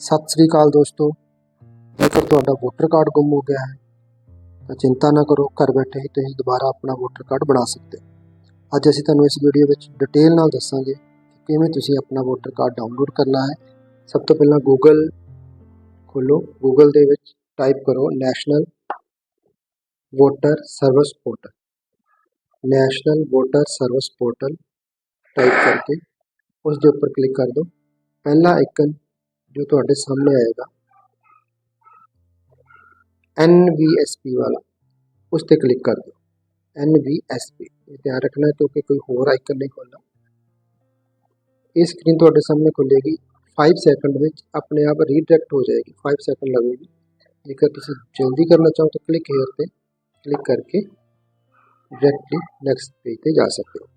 ਸਤਿ ਸ੍ਰੀ ਅਕਾਲ ਦੋਸਤੋ। ਜੇਕਰ ਤੁਹਾਡਾ ਵੋਟਰ ਕਾਰਡ ਗੁੰਮ ਹੋ ਗਿਆ ਹੈ। ਤਾਂ ਚਿੰਤਾ ਨਾ ਕਰੋ, ਘਰ ਬੈਠੇ ਹੀ ਤੁਸੀਂ ਦੁਬਾਰਾ ਆਪਣਾ ਵੋਟਰ ਕਾਰਡ ਬਣਾ ਸਕਦੇ ਹੋ। ਅੱਜ ਅਸੀਂ ਤੁਹਾਨੂੰ ਇਸ ਵੀਡੀਓ ਵਿੱਚ ਡਿਟੇਲ ਨਾਲ ਦੱਸਾਂਗੇ ਕਿ ਕਿਵੇਂ ਤੁਸੀਂ ਆਪਣਾ ਵੋਟਰ ਕਾਰਡ ਡਾਊਨਲੋਡ ਕਰਨਾ ਹੈ। ਸਭ ਤੋਂ ਪਹਿਲਾਂ ਗੂਗਲ ਖੋਲੋ ਗੂਗਲ ਦੇ ਵਿੱਚ ਟਾਈਪ ਕਰੋ national voter service portal national voter service portal type ਕਰਕੇ ਉਸ ਦੇ ਉੱਪਰ ਕਲਿੱਕ ਕਰ ਦਿਓ। ਪਹਿਲਾ ਆਈਕਨ ਜੋ ਤੁਹਾਡੇ ਸਾਹਮਣੇ ਆਏਗਾ NVSP ਵਾਲਾ ਉਸ ਤੇ ਕਲਿੱਕ ਕਰ ਦਿਓ NVSP ਇਹ ਧਿਆਨ ਰੱਖਣਾ ਹੈ ਕਿਉਂਕਿ ਕੋਈ ਹੋਰ ਆਈਕਨ ਨਹੀਂ ਖੁੱਲਣਾ ਇਹ ਸਕਰੀਨ ਤੁਹਾਡੇ ਸਾਹਮਣੇ ਖੁੱਲੇਗੀ 5 ਸੈਕਿੰਡ ਵਿੱਚ ਆਪਣੇ ਆਪ ਰੀਡਾਇਰੈਕਟ ਹੋ ਜਾਏਗੀ 5 ਸੈਕਿੰਡ ਲੱਗੇਗੀ ਜੇਕਰ ਤੁਸੀਂ ਜਲਦੀ ਕਰਨਾ ਚਾਹੋ ਤਾਂ ਕਲਿੱਕ ਹੇਅਰ ਤੇ ਕਲਿੱਕ ਕਰਕੇ ਡਾਇਰੈਕਟਲੀ ਨੈਕਸਟ ਪੇਜ ਤੇ ਜਾ ਸਕਦੇ ਹੋ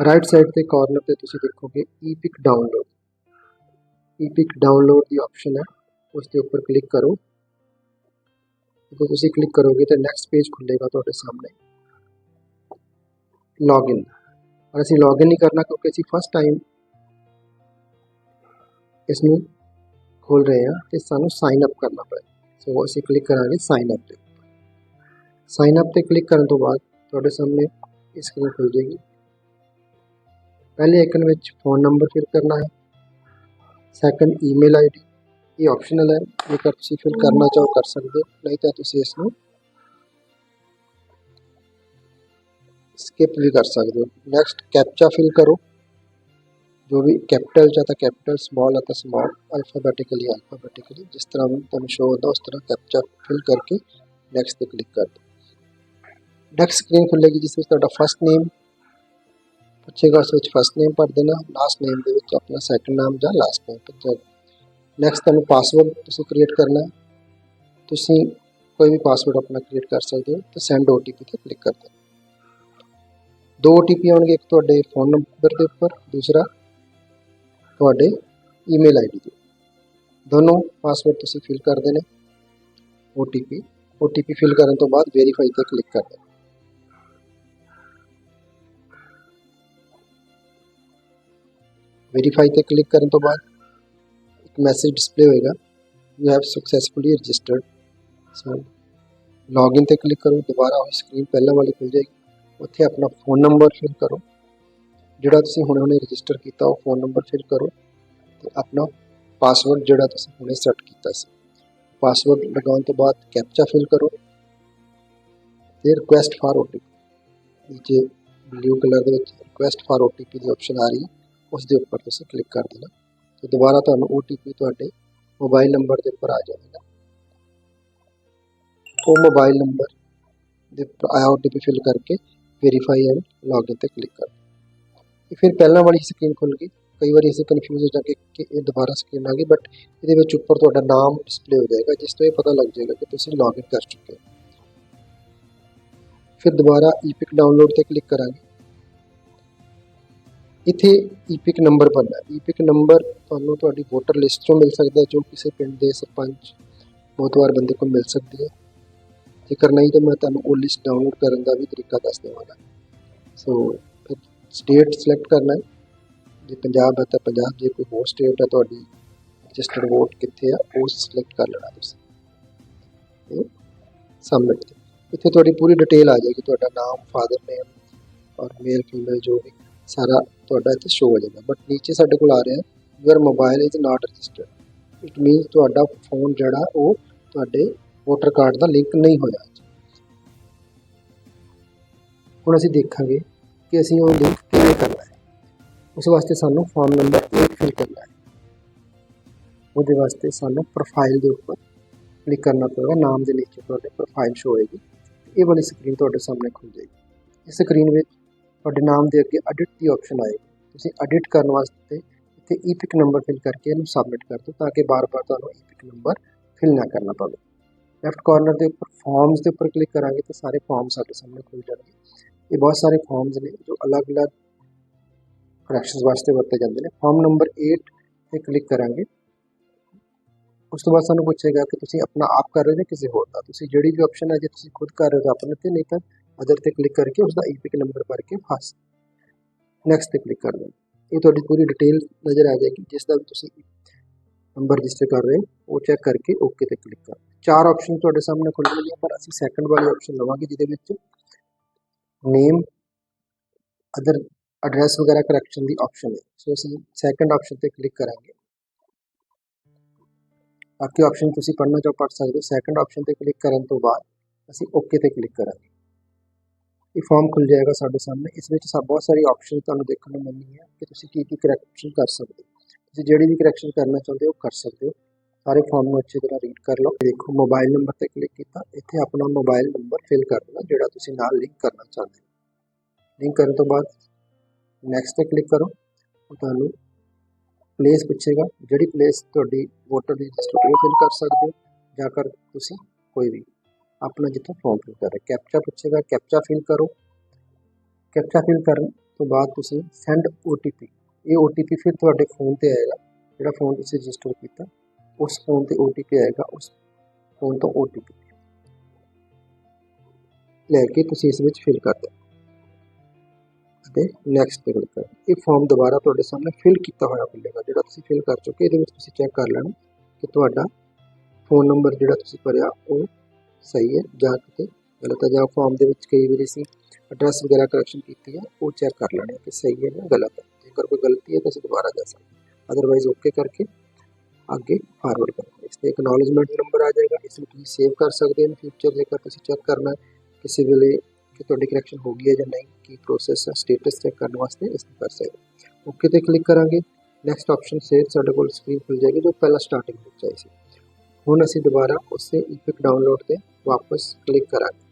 ਰਾਈਟ ਸਾਈਡ ਤੇ ਕਾਰਨਰ ਤੇ ਤੁਸੀਂ ਦੇਖੋਗੇ ਈ-ਪਿਕ ਡਾਊਨਲੋਡ ਈ-ਪਿਕ EPIC pic download की ऑप्शन है उसके ऊपर क्लिक करो। तो तुम क्लिक करोगे तो नैक्सट पेज खुलेगा थोड़े सामने। लॉगिन और असं लॉगिन नहीं करना क्योंकि अभी फस्ट टाइम इसमें खोल रहे हैं तो सू साइनअप करना पड़े सो असं क्लिक करा साइनअप के साइन अप क्लिक करने तो बाद तो सामने स्क्रीन खुल जाएगी। पहले आइकन फ़ोन नंबर फिर करना है। ਸੈਕੰਡ ਈਮੇਲ ਆਈਡੀ ਇਹ ਆਪਸ਼ਨਲ ਹੈ ਜੇਕਰ ਤੁਸੀਂ ਫਿਲ ਕਰਨਾ ਚਾਹੋ ਕਰ ਸਕਦੇ ਹੋ ਨਹੀਂ ਤਾਂ ਤੁਸੀਂ ਇਸ ਨੂੰ ਸਕਿਪ ਵੀ ਕਰ ਸਕਦੇ ਹੋ ਨੈਕਸਟ ਕੈਪਚਾ ਫਿਲ ਕਰੋ ਜੋ ਵੀ ਕੈਪੀਟਲ ਜਾਂ ਤਾਂ ਕੈਪੀਟਲ ਸਮਾਲ ਹੈ ਤਾਂ ਸਮਾਲ ਅਲਫਾਬੈਟਿਕਲੀ ਅਲਫਾਬੈਟਿਕਲੀ ਜਿਸ ਤਰ੍ਹਾਂ ਵੀ ਤੁਹਾਨੂੰ ਸ਼ੋ ਹੁੰਦਾ ਉਸ ਤਰ੍ਹਾਂ ਕੈਪਚਾ ਫਿਲ ਕਰਕੇ ਨੈਕਸਟ ਤੇ ਕਲਿੱਕ ਕਰ ਦਿਓ ਨੈਕਸਟ ਸਕਰੀਨ ਖੁੱਲੇਗੀ ਪੁੱਛੇਗਾ ਉਸ ਵਿੱਚ ਫਸਟ ਨੇਮ ਭਰ ਦੇਣਾ ਲਾਸਟ ਨੇਮ ਦੇ ਵਿੱਚ ਆਪਣਾ ਸੈਕੰਡ ਨਾਮ ਜਾਂ ਲਾਸਟ ਨੇਮ ਨੈਕਸਟ ਤੁਹਾਨੂੰ ਪਾਸਵਰਡ ਤੁਸੀਂ ਕ੍ਰੀਏਟ ਕਰਨਾ ਹੈ ਤੁਸੀਂ ਕੋਈ ਵੀ ਪਾਸਵਰਡ ਆਪਣਾ ਕ੍ਰੀਏਟ ਕਰ ਸਕਦੇ ਹੋ ਤੇ ਸੈਂਡ OTP ਤੇ ਕਲਿੱਕ ਕਰ ਦਿਓ ਦੋ OTP ਆਉਣਗੇ ਇੱਕ ਤੁਹਾਡੇ ਫੋਨ ਨੰਬਰ ਦੇ ਉੱਪਰ ਦੂਸਰਾ ਤੁਹਾਡੇ ਈਮੇਲ ਆਈਡੀ ਤੇ ਦੋਨੋਂ ਪਾਸਵਰਡ ਤੁਸੀਂ ਫਿਲ ਕਰ ਦੇਣੇ OTP OTP ਫਿਲ ਕਰਨ ਤੋਂ ਬਾਅਦ ਵੈਰੀਫਾਈ ਤੇ ਕਲਿੱਕ ਕਰ ਦੇਣਾ ਵੈਰੀਫਾਈ ਤੇ ਕਲਿੱਕ ਕਰਨ ਤੋਂ ਬਾਅਦ ਇੱਕ ਮੈਸੇਜ ਡਿਸਪਲੇ ਹੋਏਗਾ you have successfully registered so login ਤੇ ਕਲਿੱਕ ਕਰੋ ਦੁਬਾਰਾ ਉਹ ਸਕਰੀਨ ਪਹਿਲਾਂ ਵਾਲੀ ਖੁੱਲ ਜਾਏਗੀ ਉੱਥੇ ਆਪਣਾ ਫੋਨ ਨੰਬਰ ਫਿਲ ਕਰੋ ਜਿਹੜਾ ਤੁਸੀਂ ਹੁਣੇ ਹੁਣੇ ਰਜਿਸਟਰ ਕੀਤਾ ਉਹ ਫੋਨ ਨੰਬਰ ਫਿਲ ਕਰੋ ਤੇ ਆਪਣਾ ਪਾਸਵਰਡ ਜਿਹੜਾ ਤੁਸੀਂ ਹੁਣੇ ਸੈੱਟ ਕੀਤਾ ਸੀ ਪਾਸਵਰਡ ਲਗਾਉਣ ਤੋਂ ਬਾਅਦ ਕੈਪਚਾ ਫਿਲ ਕਰੋ ਤੇ ਰਿਕੁਐਸਟ ਫਾਰ OTP ਨੀਚੇ ਬਲੂ ਕਲਰ ਦੇ ਵਿੱਚ request for OTP the option ਆ ਰਹੀ ਹੈ ਉਸ ਦੇ ਉੱਪਰ ਤੁਸੀਂ ਕਲਿੱਕ ਕਰ ਦੇਣਾ ਤੇ ਦੁਬਾਰਾ ਤੁਹਾਨੂੰ OTP ਤੁਹਾਡੇ ਮੋਬਾਈਲ ਨੰਬਰ ਦੇ ਉੱਪਰ ਆ ਜਾਏਗਾ ਉਹ ਮੋਬਾਈਲ ਨੰਬਰ ਦੇ ਆਇਆ OTP ਫਿਲ ਕਰਕੇ ਵੈਰੀਫਾਈ ਐਂਡ ਲੌਗਇਨ ਤੇ ਕਲਿੱਕ ਕਰ ਇਹ ਫਿਰ ਪਹਿਲਾਂ ਵਾਲੀ ਸਕਰੀਨ ਖੁੱਲ ਗਈ ਕਈ ਵਾਰੀ ਅਸੀਂ ਕਨਫਿਊਜ਼ ਹੋ ਜਾਂਗੇ ਕਿ ਇਹ ਦੁਬਾਰਾ ਸਕਰੀਨ ਆ ਗਈ ਬਟ ਇਹਦੇ ਵਿੱਚ ਉੱਪਰ ਤੁਹਾਡਾ ਨਾਮ ਡਿਸਪਲੇ ਹੋ ਜਾਏਗਾ ਜਿਸ ਤੋਂ ਇਹ ਪਤਾ ਲੱਗ ਜਾਏਗਾ ਕਿ ਤੁਸੀਂ ਲੌਗਇਨ ਕਰ ਚੁੱਕੇ ਹੋ ਫਿਰ ਦੁਬਾਰਾ ਈਪਿਕ ਡਾਊਨਲੋਡ ਤੇ ਕਲਿੱਕ ਕਰਾਂਗੇ ਇੱਥੇ ਈਪਿਕ ਨੰਬਰ ਭਰਨਾ ਹੈ। ਈਪਿਕ ਨੰਬਰ ਤੁਹਾਨੂੰ ਤੁਹਾਡੀ ਵੋਟਰ ਲਿਸਟ ਤੋਂ ਮਿਲ ਸਕਦਾ ਜੋ ਕਿਸੇ ਪਿੰਡ ਦੇ ਸਰਪੰਚ ਬਹੁਤ ਵਾਰ ਬੰਦੇ ਕੋਲ ਮਿਲ ਸਕਦੀ ਹੈ। ਜੇਕਰ ਨਹੀਂ ਤਾਂ ਮੈਂ ਤੁਹਾਨੂੰ ਉਹ ਲਿਸਟ ਡਾਊਨਲੋਡ ਕਰਨ ਦਾ ਵੀ ਤਰੀਕਾ ਦੱਸ ਦੇਵਾਂਗਾ। ਸੋ ਫਿਰ ਸਟੇਟ ਸਿਲੈਕਟ ਕਰਨਾ ਹੈ। ਜੇ ਪੰਜਾਬ ਹੈ ਤਾਂ ਪੰਜਾਬ, ਜੇ ਕੋਈ ਹੋਰ ਸਟੇਟ ਹੈ ਤੁਹਾਡੀ ਰਜਿਸਟਰਡ ਵੋਟ ਕਿੱਥੇ ਆ, ਉਹ ਸਿਲੈਕਟ ਕਰ ਲੈਣਾ ਤੁਸੀਂ। ਤੇ ਸਬਮਿਟ ਇੱਥੇ ਤੁਹਾਡੀ ਪੂਰੀ ਡਿਟੇਲ ਆ ਜਾਏਗੀ, ਤੁਹਾਡਾ ਨਾਮ ਫਾਦਰ ਨੇਮ ਔਰ ਮੇਲ ਫੀਮੇਲ ਜੋ ਵੀ ਸਾਰਾ ਤੁਹਾਡਾ ਇੱਥੇ ਸ਼ੋ ਹੋ ਜਾਂਦਾ ਬਟ ਨੀਚੇ ਸਾਡੇ ਕੋਲ ਆ ਰਿਹਾ your mobile is not registered it means ਤੁਹਾਡਾ ਫੋਨ ਜਿਹੜਾ, ਉਹ ਤੁਹਾਡੇ ਵੋਟਰ ਕਾਰਡ ਦਾ ਲਿੰਕ ਨਹੀਂ ਹੋਇਆ ਹੁਣ ਅਸੀਂ ਦੇਖਾਂਗੇ ਕਿ ਅਸੀਂ ਉਹ ਲਿੰਕ ਕਿਵੇਂ ਕਰਨਾ ਹੈ। ਉਸ ਵਾਸਤੇ ਸਾਨੂੰ ਫਾਰਮ ਨੰਬਰ 1 ਫਿਲ ਕਰਨਾ ਹੈ। ਉਹਦੇ ਵਾਸਤੇ ਸਾਨੂੰ ਪ੍ਰੋਫਾਈਲ ਦੇ ਉੱਪਰ ਕਲਿੱਕ ਕਰਨਾ ਪਵੇਗਾ ਨਾਮ ਦੇ ਨੀਚੇ ਤੁਹਾਡੇ ਪ੍ਰੋਫਾਈਲ ਸ਼ੋ ਹੋਏਗੀ। ਇਹ ਵਾਲੀ ਸਕਰੀਨ ਤੁਹਾਡੇ ਸਾਹਮਣੇ ਖੁੱਲ ਜਾਏਗੀ। ਇਸ ਸਕਰੀਨ ਵਿੱਚ ਤੁਹਾਡੇ ਨਾਮ ਦੇ ਅੱਗੇ ਐਡਿਟ ਦੀ ਆਪਸ਼ਨ ਆਏਗੀ ਤੁਸੀਂ ਐਡਿਟ ਕਰਨ ਵਾਸਤੇ ਇੱਥੇ ਈਪਿਕ ਨੰਬਰ ਫਿਲ ਕਰਕੇ ਇਹਨੂੰ ਸਬਮਿਟ ਕਰ ਦਿਓ ਤਾਂ ਕਿ ਬਾਰ-ਬਾਰ ਤੁਹਾਨੂੰ ਈਪਿਕ ਨੰਬਰ ਫਿਲ ਨਾ ਕਰਨਾ ਪਵੇ। ਲੈਫਟ ਕਾਰਨਰ ਦੇ ਉੱਪਰ ਫਾਰਮਸ ਦੇ ਉੱਪਰ ਕਲਿੱਕ ਕਰਾਂਗੇ ਤਾਂ ਸਾਰੇ ਫਾਰਮ ਸਾਡੇ ਸਾਹਮਣੇ ਖੁੱਲ ਜਾਣਗੇ। ਇਹ ਬਹੁਤ ਸਾਰੇ ਫਾਰਮਸ ਨੇ ਜੋ ਅਲੱਗ-ਅਲੱਗ ਕਰੈਕਸ਼ਨਸ ਵਾਸਤੇ ਵਰਤੇ ਜਾਂਦੇ ਨੇ। ਫਾਰਮ ਨੰਬਰ 8 ਤੇ ਕਲਿੱਕ ਕਰਾਂਗੇ। ਉਸ ਤੋਂ ਬਾਅਦ ਸਾਨੂੰ ਪੁੱਛੇਗਾ ਕਿ ਤੁਸੀਂ ਆਪਣਾ ਆਪ ਕਰ ਰਹੇ ਹੋ ਜਾਂ ਕਿਸੇ ਹੋਰ ਦਾ। ਤੁਸੀਂ ਜਿਹੜੀ ਵੀ ਆਪਸ਼ਨ ਹੈ, ਜੇ ਤੁਸੀਂ ਖੁਦ ਕਰ ਰਹੇ ਹੋ ਤਾਂ ਆਪਣੇ ਤੇ, ਨਹੀਂ ਤਾਂ ਅਦਰ ਤੇ ਕਲਿੱਕ ਕਰਕੇ ਉਸ ਦਾ ਈਪਿਕ ਨੰਬਰ ਭਰ ਕੇ ਫਾਸ ਨੈਕਸਟ ਤੇ ਕਲਿੱਕ ਕਰ ਦਿਓ ਇਹ ਤੁਹਾਡੀ ਪੂਰੀ ਡਿਟੇਲ ਨਜ਼ਰ ਆ ਜਾਏਗੀ ਜਿਸ ਦਾ ਵੀ ਤੁਸੀਂ ਨੰਬਰ ਰਜਿਸਟਰ ਕਰ ਰਹੇ ਹੋ ਉਹ ਚੈੱਕ ਕਰਕੇ ਓਕੇ ਤੇ ਕਲਿੱਕ ਕਰੋ ਚਾਰ ਆਪਸ਼ਨ ਤੁਹਾਡੇ ਸਾਹਮਣੇ ਖੁੱਲ੍ਹਣਗੀਆਂ ਪਰ ਅਸੀਂ ਸੈਕੰਡ ਵਾਲੀ ਆਪਸ਼ਨ ਲਵਾਂਗੇ ਜਿਹਦੇ ਵਿੱਚ ਨੇਮ ਅਦਰ ਐਡਰੈਸ ਵਗੈਰਾ ਕਰੈਕਸ਼ਨ ਦੀ ਆਪਸ਼ਨ ਹੈ ਸੋ ਅਸੀਂ ਸੈਕੰਡ ਆਪਸ਼ਨ ਤੇ ਕਲਿੱਕ ਕਰਾਂਗੇ ਬਾਕੀ ਆਪਸ਼ਨ ਤੁਸੀਂ ਪੜ੍ਹਨਾ ਚਾਹੋ ਪੜ੍ਹ ਸਕਦੇ ਹੋ ਸੈਕੰਡ ਆਪਸ਼ਨ ਤੇ ਕਲਿੱਕ ਕਰਨ ਤੋਂ ਬਾਅਦ ਅਸੀਂ ਓਕੇ ਤੇ ਕਲਿੱਕ ਕਰਾਂਗੇ ਇਹ ਫਾਰਮ ਖੁੱਲ ਜਾਏਗਾ ਸਾਡੇ ਸਾਹਮਣੇ। ਇਸ ਵਿੱਚ ਸਭ ਬਹੁਤ ਸਾਰੀ ਆਪਸ਼ਨ ਤੁਹਾਨੂੰ ਦੇਖਣ ਨੂੰ ਮਿਲਣੀ ਹੈ ਕਿ ਤੁਸੀਂ ਕੀ ਕੀ ਕਰੈਕਸ਼ਨ ਕਰ ਸਕਦੇ ਹੋ। ਤੁਸੀਂ ਜਿਹੜੀ ਵੀ ਕਰੈਕਸ਼ਨ ਕਰਨਾ ਚਾਹੁੰਦੇ ਹੋ ਕਰ ਸਕਦੇ ਹੋ। ਸਾਰੇ ਫਾਰਮ ਨੂੰ ਅੱਛੀ ਤਰ੍ਹਾਂ ਰੀਡ ਕਰ ਲਓ। ਦੇਖੋ ਮੋਬਾਈਲ ਨੰਬਰ ਤੇ ਕਲਿੱਕ ਕੀਤਾ। ਇੱਥੇ ਆਪਣਾ ਮੋਬਾਈਲ ਨੰਬਰ ਫਿਲ ਕਰ ਦੇਣਾ, ਜਿਹੜਾ ਤੁਸੀਂ ਨਾਲ ਲਿੰਕ ਕਰਨਾ ਚਾਹੁੰਦੇ ਹੋ। ਲਿੰਕ ਕਰਨ ਤੋਂ ਬਾਅਦ ਨੈਕਸਟ ਤੇ ਕਲਿੱਕ ਕਰੋ। ਉਹ ਤੁਹਾਨੂੰ ਪਲੇਸ ਪੁੱਛੇਗਾ, ਜਿਹੜੀ ਪਲੇਸ ਤੁਹਾਡੀ ਵੋਟਰ ਦੀ ਰਜਿਸਟਰ ਉਹ ਫਿਲ ਕਰ ਸਕਦੇ ਹੋ, ਜਾਂ ਕਰ ਤੁਸੀਂ ਕੋਈ ਵੀ ਆਪਣਾ ਜਿੱਥੋਂ ਫਾਰਮ ਫਿਲ ਕਰ ਰਹੇ ਕੈਪਚਾ ਪੁੱਛੇਗਾ ਕੈਪਚਾ ਫਿਲ ਕਰੋ। ਕੈਪਚਾ ਫਿਲ ਕਰਨ ਤੋਂ ਬਾਅਦ ਤੁਸੀਂ ਸੈਂਡ OTP ਇਹ OTP ਫਿਰ ਤੁਹਾਡੇ ਫੋਨ ਤੇ ਆਏਗਾ। ਜਿਹੜਾ ਫੋਨ ਤੁਸੀਂ ਰਜਿਸਟਰ ਕੀਤਾ, ਉਸ ਫੋਨ ਤੇ OTP ਆਏਗਾ, ਉਸ ਫੋਨ ਤੋਂ OTP ਲੈ ਕੇ ਤੁਸੀਂ ਇਸ ਵਿੱਚ ਫਿਲ ਕਰ ਦਿਓ। ਅਤੇ ਨੈਕਸਟ ਤੇ ਕਲਿੱਕ ਕਰੋ। ਇਹ ਫਾਰਮ ਦੁਬਾਰਾ ਤੁਹਾਡੇ ਸਾਹਮਣੇ ਫਿਲ ਕੀਤਾ ਹੋਇਆ ਮਿਲੇਗਾ, ਜਿਹੜਾ ਤੁਸੀਂ ਫਿਲ ਕਰ ਚੁੱਕੇ ਇਹਦੇ ਵਿੱਚ ਤੁਸੀਂ ਚੈੱਕ ਕਰ ਲੈਣਾ ਕਿ ਤੁਹਾਡਾ ਫੋਨ ਨੰਬਰ ਜਿਹੜਾ ਤੁਸੀਂ ਭਰਿਆ, ਉਹ ਸਹੀ ਹੈ ਜਾਂ ਕਿਤੇ ਗਲਤ ਹੈ ਜਾਂ ਫਾਰਮ ਦੇ ਵਿੱਚ ਕਈ ਵਾਰੀ ਅਸੀਂ ਐਡਰੈਸ ਵਗੈਰਾ ਕਰੈਕਸ਼ਨ ਕੀਤੀ ਹੈ ਉਹ ਚੈੱਕ ਕਰ ਲੈਣਾ ਕਿ ਸਹੀ ਹੈ ਜਾਂ ਗਲਤ ਹੈ ਜੇਕਰ ਕੋਈ ਗਲਤੀ ਹੈ ਤਾਂ ਅਸੀਂ ਦੁਬਾਰਾ ਜਾ ਸਕਦੇ ਅਦਰਵਾਈਜ਼ ਓਕੇ ਕਰਕੇ ਅੱਗੇ ਫਾਰਵਰਡ ਕਰੋ ਇਸ ਤੇ ਐਕਨੋਲਜਮੈਂਟ ਨੰਬਰ ਆ ਜਾਏਗਾ ਇਸ ਨੂੰ ਤੁਸੀਂ ਸੇਵ ਕਰ ਸਕਦੇ ਹੋ ਫਿਊਚਰ ਜੇਕਰ ਤੁਸੀਂ ਚੈੱਕ ਕਰਨਾ ਕਿਸੇ ਵੇਲੇ ਕਿ ਤੁਹਾਡੀ ਕਰੈਕਸ਼ਨ ਹੋ ਗਈ ਹੈ ਜਾਂ ਨਹੀਂ ਕੀ ਪ੍ਰੋਸੈਸ ਹੈ ਸਟੇਟਸ ਚੈੱਕ ਕਰਨ ਵਾਸਤੇ ਇਸ ਨੂੰ ਕਰ ਸਕਦੇ ਓਕੇ ਤੇ ਕਲਿੱਕ ਕਰਾਂਗੇ ਨੈਕਸਟ ਆਪਸ਼ਨ ਸੇਵ ਸਾਡੇ ਕੋਲ ਸਕਰੀਨ ਖੁੱਲ ਜਾਏਗੀ ਜੋ ਪਹਿਲਾਂ ਸਟਾਰਟਿੰਗ ਵਿੱਚ ਆਈ ਸੀ ਹੁਣ ਅਸੀਂ ਦੁਬਾਰਾ ਉਸੇ ਇਪਿਕ ਡਾਊਨਲੋਡ ਤੇ ਵਾਪਸ ਕਲਿੱਕ ਕਰਾਂਗੇ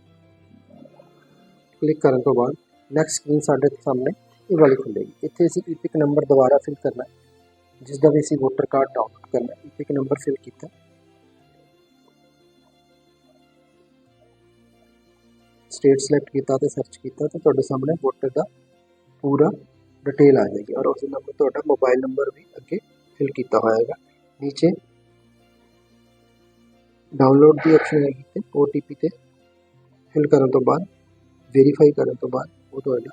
ਕਲਿੱਕ ਕਰਨ ਤੋਂ ਬਾਅਦ ਨੈਕਸਟ ਸਕਰੀਨ ਸਾਡੇ ਸਾਹਮਣੇ ਇਹ ਵਾਲੀ ਖੁੱਲੇਗੀ ਇੱਥੇ ਅਸੀਂ ਇਪਿਕ ਨੰਬਰ ਦੁਬਾਰਾ ਫਿਲ ਕਰਨਾ ਹੈ ਜਿਸ ਦਾ ਵੀ ਅਸੀਂ ਵੋਟਰ ਕਾਰਡ ਡਾਊਨਲੋਡ ਕਰਨਾ ਹੈ ਇਪਿਕ ਨੰਬਰ ਫਿਲ ਕੀਤਾ ਸਟੇਟ ਸਿਲੈਕਟ ਕੀਤਾ ਤੇ ਸਰਚ ਕੀਤਾ ਤਾਂ ਤੁਹਾਡੇ ਸਾਹਮਣੇ ਵੋਟਰ ਦਾ ਪੂਰਾ ਡਿਟੇਲ ਆ ਜਾਏਗੀ ਔਰ ਉਸ ਨੰਬਰ ਤੁਹਾਡਾ ਮੋਬਾਈਲ ਨੰਬਰ ਵੀ ਅੱਗੇ ਫਿਲ ਕੀਤਾ ਹੋਏਗਾ ਨੀਚੇ ਡਾਊਨਲੋਡ ਦੀ ਆਪਸ਼ਨ ਹੈਗੀ ਤੇ OTP ਤੇ ਫਿਲ ਕਰਨ ਤੋਂ ਬਾਅਦ ਵੈਰੀਫਾਈ ਕਰਨ ਤੋਂ ਬਾਅਦ ਉਹ ਤੁਹਾਡਾ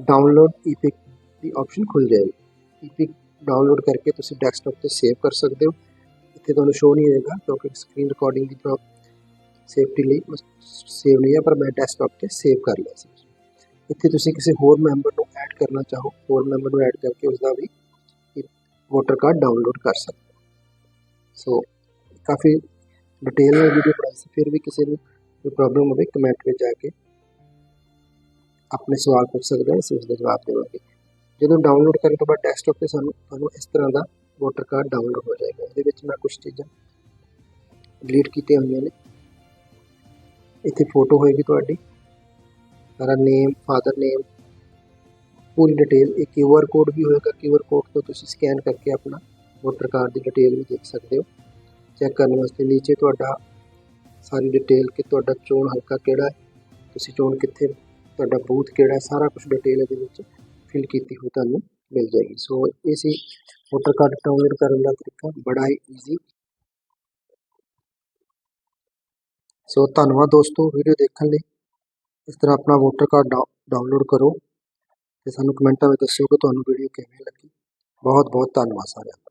ਡਾਊਨਲੋਡ ਈਪਿਕ ਦੀ ਆਪਸ਼ਨ ਖੁੱਲ ਜਾਏਗੀ ਈਪਿਕ ਡਾਊਨਲੋਡ ਕਰਕੇ ਤੁਸੀਂ ਡੈਸਕਟਾਪ ਤੇ ਸੇਵ ਕਰ ਸਕਦੇ ਹੋ ਇੱਥੇ ਤੁਹਾਨੂੰ ਸ਼ੋ ਨਹੀਂ ਹੋਏਗਾ ਕਿਉਂਕਿ ਸਕਰੀਨ ਰਿਕਾਰਡਿੰਗ ਦੀ ਪ੍ਰੋਬ ਸੇਫਟੀ ਲਈ ਸੇਵ ਨਹੀਂ ਹੈ ਪਰ ਮੈਂ ਡੈਸਕਟਾਪ ਤੇ ਸੇਵ ਕਰ ਲਿਆ ਸੀ ਇੱਥੇ ਤੁਸੀਂ ਕਿਸੇ ਹੋਰ ਮੈਂਬਰ ਨੂੰ ਐਡ ਕਰਨਾ ਚਾਹੋ ਹੋਰ ਮੈਂਬਰ ਨੂੰ ਐਡ ਕਰਕੇ ਉਸ ਦਾ ਵੀ ਵੋਟਰ ਕਾਰਡ ਡਾਊਨਲੋਡ ਕਰ ਸਕਦੇ ਹੋ ਸੋ ਕਾਫੀ ਡਿਟੇਲ ਨਾਲ ਵੀਡੀਓ ਬਣਾਈ ਸੀ ਫਿਰ ਵੀ ਕਿਸੇ ਨੂੰ ਕੋਈ ਪ੍ਰੋਬਲਮ ਹੋਵੇ ਕਮੈਂਟ ਵਿੱਚ ਜਾ ਕੇ ਆਪਣੇ ਸਵਾਲ ਪੁੱਛ ਸਕਦੇ ਹੋ ਅਸੀਂ ਉਸ ਦਾ ਜਵਾਬ ਦੇਵਾਂਗੇ ਜਦੋਂ ਡਾਊਨਲੋਡ ਕਰਨ ਤੋਂ ਬਾਅਦ ਡੈਸਕਟਾਪ ਤੇ ਸਾਨੂੰ ਤੁਹਾਨੂੰ ਇਸ ਤਰ੍ਹਾਂ ਦਾ ਵੋਟਰ ਕਾਰਡ ਡਾਊਨਲੋਡ ਹੋ ਜਾਏਗਾ ਉਹਦੇ ਵਿੱਚ ਮੈਂ ਕੁਝ ਚੀਜ਼ਾਂ ਡਿਲੀਟ ਕੀਤੀਆਂ ਹੋਈਆਂ ਨੇ ਇੱਥੇ ਫੋਟੋ ਹੋਏਗੀ ਤੁਹਾਡੀ ਸਾਰਾ ਨੇਮ ਫਾਦਰ ਨੇਮ ਪੂਰੀ ਡਿਟੇਲ ਇੱਕ ਕਿਊਆਰ ਕੋਡ ਵੀ ਹੋਏਗਾ ਕਿਊਆਰ ਕੋਡ ਤੋਂ ਤੁਸੀਂ ਸਕੈਨ ਕਰਕੇ ਆਪਣਾ ਵੋਟਰ ਕਾਰਡ ਦੀ ਡਿਟੇਲ ਵੀ ਦੇਖ ਸਕਦੇ ਹੋ ਚੈੱਕ ਕਰਨ ਵਾਸਤੇ ਨੀਚੇ ਤੁਹਾਡਾ ਸਾਰੀ ਡਿਟੇਲ ਕਿ ਤੁਹਾਡਾ ਚੋਣ ਹਲਕਾ ਕਿਹੜਾ ਹੈ ਤੁਸੀਂ ਚੋਣ ਕਿੱਥੇ ਤੁਹਾਡਾ ਬੂਥ ਕਿਹੜਾ ਹੈ ਸਾਰਾ ਕੁਝ ਡਿਟੇਲ ਇਹਦੇ ਵਿੱਚ ਫਿਲ ਕੀਤੀ ਹੋਈ ਤੁਹਾਨੂੰ ਮਿਲ ਜਾਏਗੀ ਸੋ ਇਹ ਸੀ ਵੋਟਰ ਕਾਰਡ ਡਾਊਨਲੋਡ ਕਰਨ ਦਾ ਤਰੀਕਾ ਬੜਾ ਹੀ ਈਜ਼ੀ ਸੋ ਧੰਨਵਾਦ ਦੋਸਤੋ ਵੀਡੀਓ ਦੇਖਣ ਲਈ ਇਸ ਤਰ੍ਹਾਂ ਆਪਣਾ ਵੋਟਰ ਕਾਰਡ ਡਾਊਨਲੋਡ ਕਰੋ ਤੇ ਸਾਨੂੰ ਕਮੈਂਟਾਂ ਵਿੱਚ ਦੱਸਿਓ ਕਿ ਤੁਹਾਨੂੰ ਵੀਡੀਓ ਕਿਵੇਂ ਲੱਗੀ। ਬਹੁਤ ਬਹੁਤ ਧੰਨਵਾਦ ਸਾਰਿਆਂ ਦਾ।